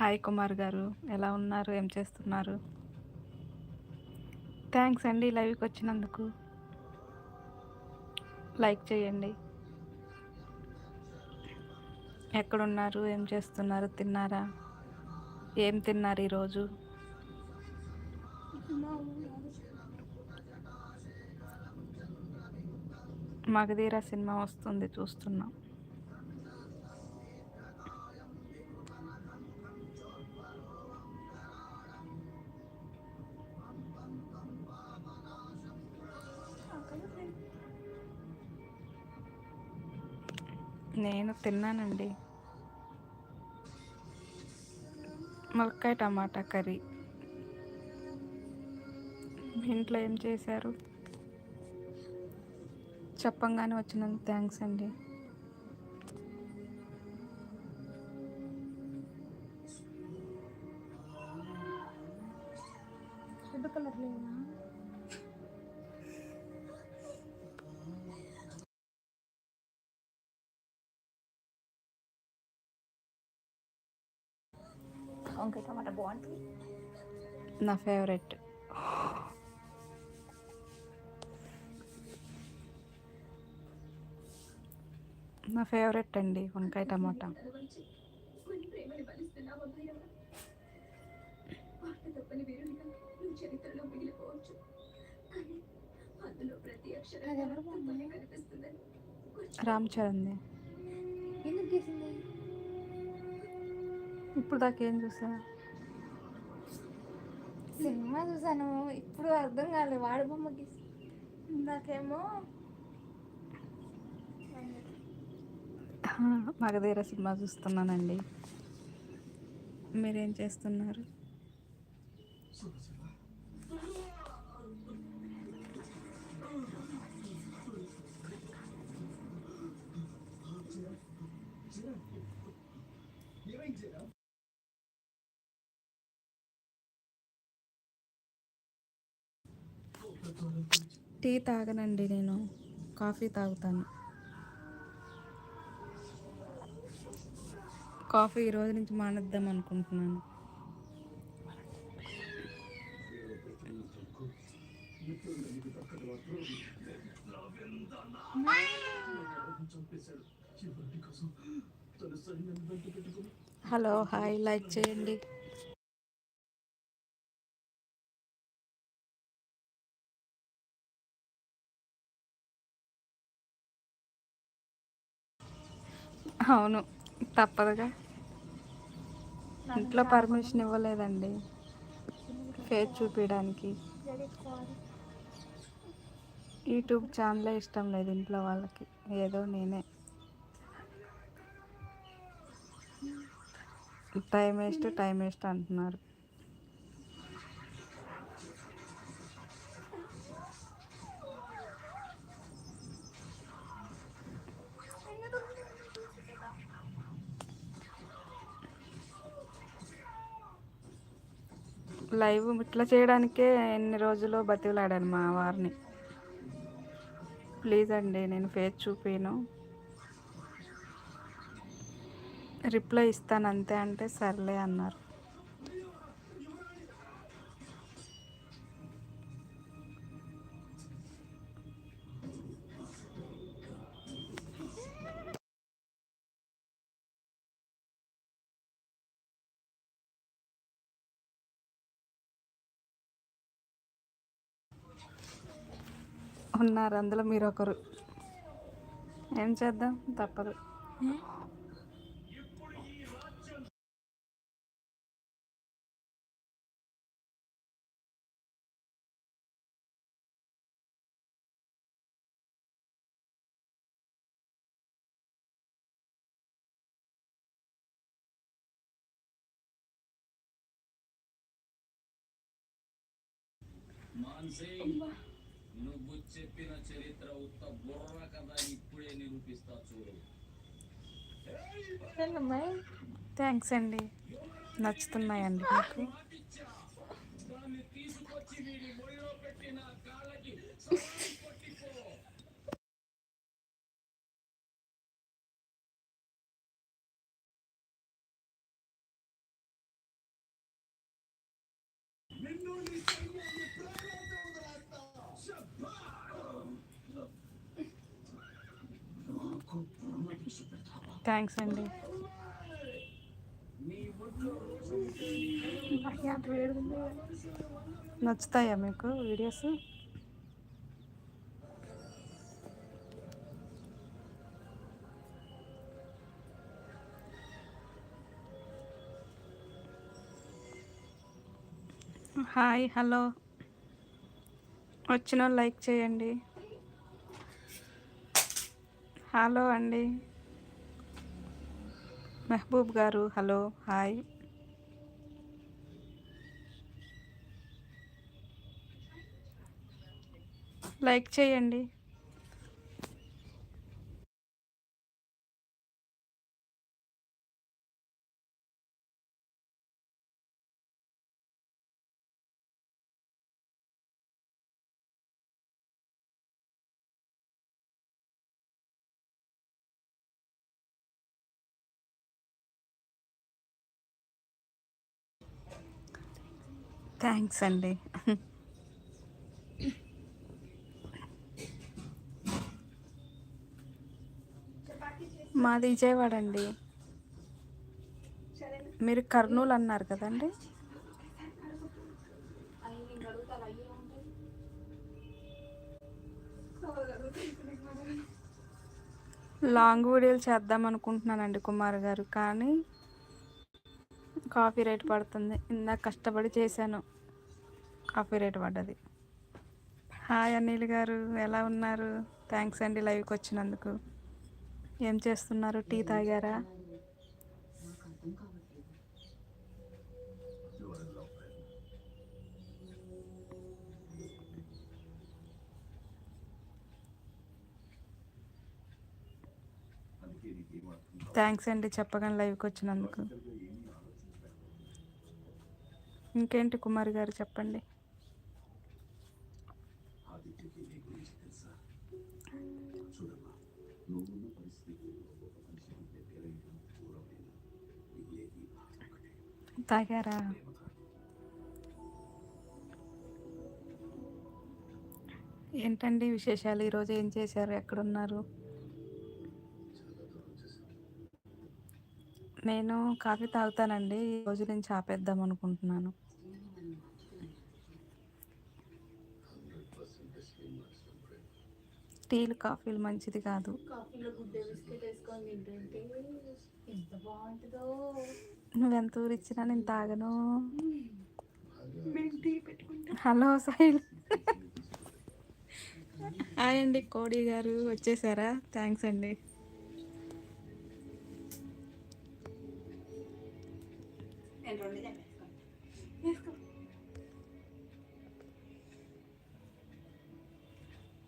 Hi Kumar గారు ఎలా ఉన్నారు? ఏం చేస్తున్నారు? థ్యాంక్స్ అండి లైవ్కి వచ్చినందుకు. లైక్ చేయండి. ఎక్కడున్నారు? ఏం చేస్తున్నారు? తిన్నారా? ఏం తిన్నారు ఈరోజు? మగధీర సినిమా వస్తుంది చూస్తున్నాం. నేను తిన్నానండి. ములక్కాయ టమాటా కర్రీ. మీ ఇంట్లో ఏం చేశారు? చెప్పంగానే వచ్చినందుకు థ్యాంక్స్ అండి. వంకాయ టమాటా బాగుంటుంది. నా ఫేవరెట్. నా ఫేవరెట్ అండి వంకాయ టమాటా. ప్రేమని బలిస్తున్నావా ఇప్పుడు దాకా ఏం చూసా సినిమా చూసాను. ఇప్పుడు అర్థం కాలేదు వాడి బొమ్మ గీసి. ఇందాకేమో మగధీర సినిమా చూస్తున్నానండి. మీరేం చేస్తున్నారు? టీ తాగనండి నేను. కాఫీ తాగుతాను. కాఫీ ఈ రోజు నుంచి మానేద్దాం అనుకుంటున్నాను. హలో హాయ్ లైక్ చేయండి. అవును తప్పదుగా. ఇంట్లో పర్మిషన్ ఇవ్వలేదండి. ఫేస్ చూపించడానికి యూట్యూబ్ ఛానలే ఇష్టం లేదు ఇంట్లో వాళ్ళకి. ఏదో నేనే. టైం వేస్ట్ టైం వేస్ట్ అంటున్నారు. లైవ్ ఇట్లా చేయడానికే ఎన్ని రోజులు బతిలాడాను మా వారిని. ప్లీజ్ అండి నేను ఫేస్ చూపిను. రిప్లై ఇస్తాను అంతే అంటే సర్లే అన్నారు. ఉన్నారు. అందులో మీరు ఒకరు ఏం చేద్దాం? తప్పదు. మాన్సే. చెప్పిన చరిత్ర ఉత్త బుర్ర కథ ఇప్పుడే నిరూపిస్తా చూడు. అమ్మాయి థ్యాంక్స్ అండి. నచ్చుతున్నాయండి మీకు. థ్యాంక్స్ అండి నచ్చుతాయా మీకు వీడియోస్? Hi hello. వచ్చిన లైక్ చేయండి. హలో అండి. Mehaboob garu hello hi. Like చేయండి. థ్యాంక్స్ అండి. మాది విజయవాడ అండి. మీరు కర్నూలు అన్నారు కదండి? లాంగ్ వీడియోలు చేద్దాం అనుకుంటున్నానండి కుమార్ గారు కానీ కాఫీ రేట్ పడుతుంది. ఇందాక కష్టపడి చేశాను. కాఫీ రేట్ పడ్డది. హాయ్ అనిల్ గారు ఎలా ఉన్నారు? థ్యాంక్స్ అండి లైవ్కి వచ్చినందుకు. ఏం చేస్తున్నారు? టీ తాగారా? థ్యాంక్స్ అండి చెప్పగానే లైవ్కి వచ్చినందుకు. ఇంకేంటి కుమార్ గారు చెప్పండి. తాగారా? ఏంటండి విశేషాలు? ఈరోజు ఏం చేశారు? ఎక్కడున్నారు? నేను కాఫీ తాగుతానండి. ఈ రోజు నుంచి ఆపేద్దాం అనుకుంటున్నాను. టీలు కాఫీలు మంచిది కాదు. నువ్వెంత ఊరు ఇచ్చినా నేను తాగను. హలో సైల్. హాయ్ అండి కోడి గారు వచ్చేసారా? థ్యాంక్స్ అండి.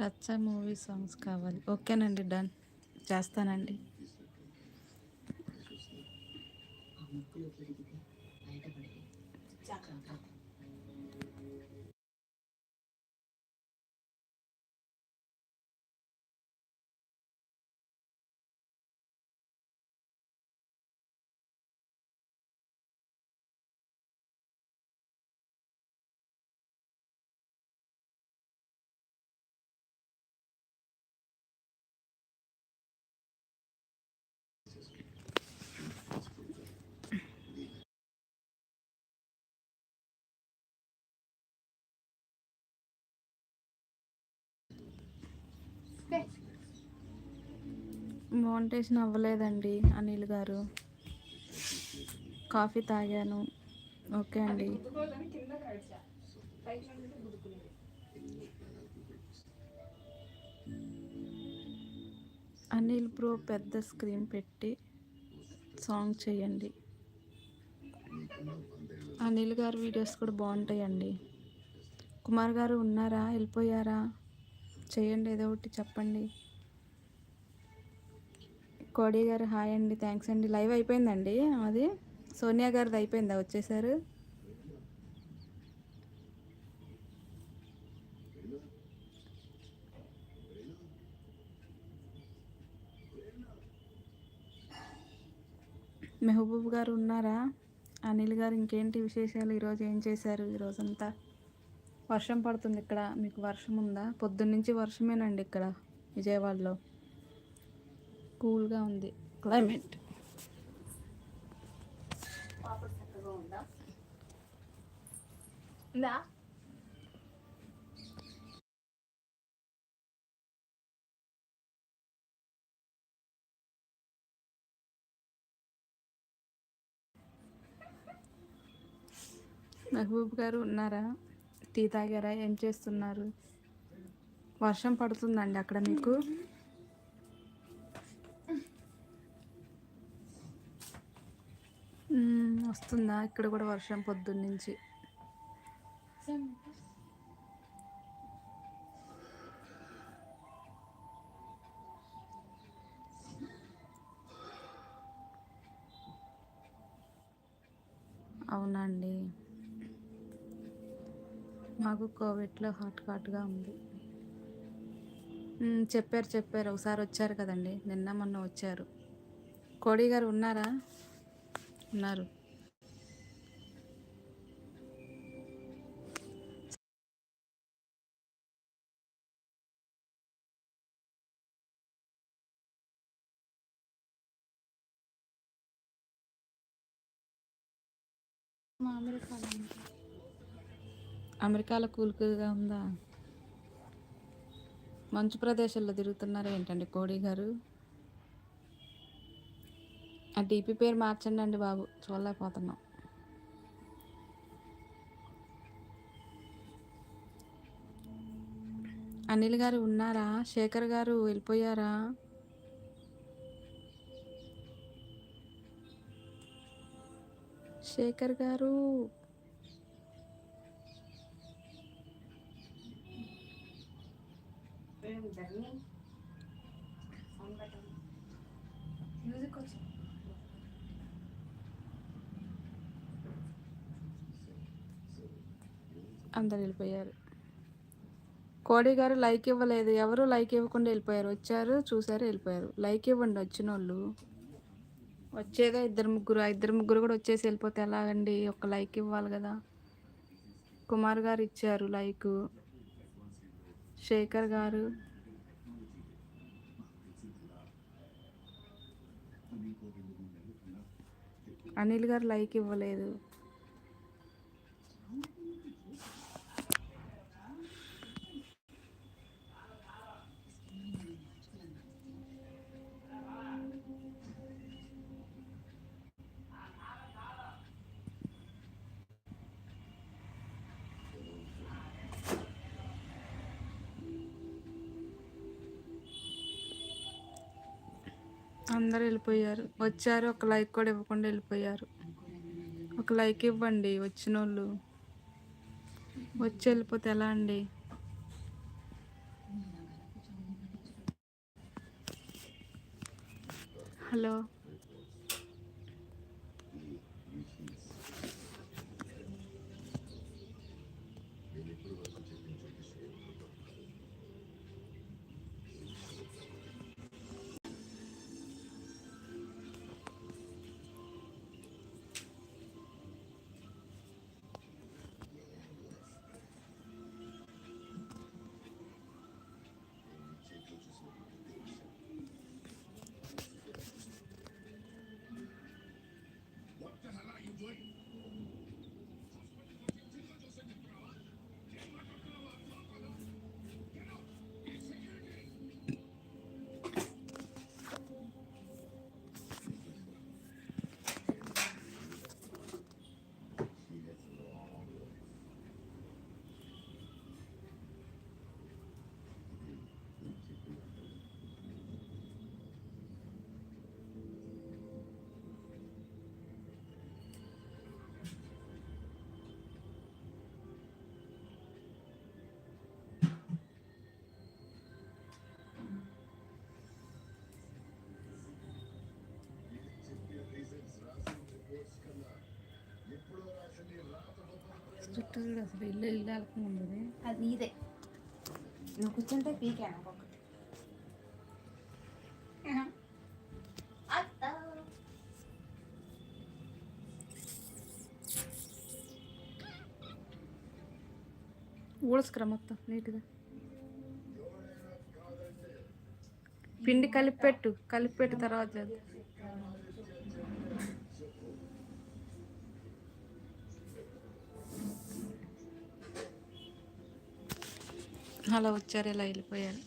రచ్చ మూవీ సాంగ్స్ కావాలి. ఓకేనండి డన్. చేస్తానండి. మౌంటేషన్ అవ్వలేదండి అనిల్ గారు. కాఫీ తాగాను. ఓకే అండి. అనిల్ బ్రో పెద్ద స్క్రీన్ పెట్టి సాంగ్ చేయండి. అనిల్ గారు వీడియోస్ కూడా బాగుంటాయండి. కుమార్ గారు ఉన్నారా? వెళ్ళిపోయారా? చేయండి ఏదో ఒకటి చెప్పండి. కోడి గారు హాయ్ అండి థ్యాంక్స్ అండి. లైవ్ అయిపోయిందండి అది సోనియా గారిది అయిపోయిందా వచ్చేసారు? మెహబూబ్ గారు ఉన్నారా? అనిల్ గారు ఇంకేంటి విశేషాలు? ఈరోజు ఏం చేశారు ఈరోజంతా వర్షం పడుతుంది ఇక్కడ. మీకు వర్షం ఉందా? పొద్దున్నుంచి వర్షమేనండి ఇక్కడ విజయవాడలో. కూల్గా ఉంది. క్లైమేట్. ఉందా? మహబూబ్ గారు ఉన్నారా? టీ తాగారా? ఏం చేస్తున్నారు? వర్షం పడుతుందండి అక్కడ మీకు? వస్తుందా? ఇక్కడ కూడా వర్షం పొద్దున్న నుంచి. అవునండి. మాకు కోవిడ్లో హాట్ హాట్గా ఉంది. చెప్పారు చెప్పారు. ఒకసారి వచ్చారు కదండి. నిన్న మొన్న వచ్చారు. కోడి గారు ఉన్నారా? ఉన్నారు. అమెరికాలో కూల్గా ఉందా? మంచు ప్రదేశాల్లో తిరుగుతున్నారా ఏంటండి కోడి గారు? ఆ డీపీ పేరు మార్చండి అండి బాబు చూడలేకపోతున్నాం. అనిల్ గారు ఉన్నారా? శేఖర్ గారు వెళ్ళిపోయారా? శేఖర్ గారు. అందరు వెళ్ళిపోయారు. కోడి గారు లైక్ ఇవ్వలేదు. ఎవరు లైక్ ఇవ్వకుండా వెళ్ళిపోయారు. వచ్చారు చూసారు వెళ్ళిపోయారు. లైక్ ఇవ్వండి వచ్చిన వాళ్ళు వచ్చేగా ఇద్దరు ముగ్గురు ఆ ఇద్దరు ముగ్గురు కూడా వచ్చేసి వెళ్ళిపోతే ఎలాగండి? ఒక లైక్ ఇవ్వాలి కదా. కుమార్ గారు ఇచ్చారు లైక్ శేఖర్ గారు. అనిల్ గారు లైక్ ఇవ్వలేదు. అందరు వెళ్ళిపోయారు. వచ్చారు ఒక లైక్ కూడా ఇవ్వకుండా వెళ్ళిపోయారు. ఒక లైక్ ఇవ్వండి వచ్చిన వాళ్ళు వచ్చి వెళ్ళిపోతే ఎలా అండి? హలో? చూడు అసలు ఇల్లు ఇల్లు వెళ్ళకుండా అది ఇదే నువ్వు కూర్చుంటే పీకాను ఊడసుకురా మొత్తం నీట్గా. పిండి కలిపి పెట్టు కలిపి పెట్టు తర్వాత అలా వచ్చారు ఇలా వెళ్ళిపోయారు.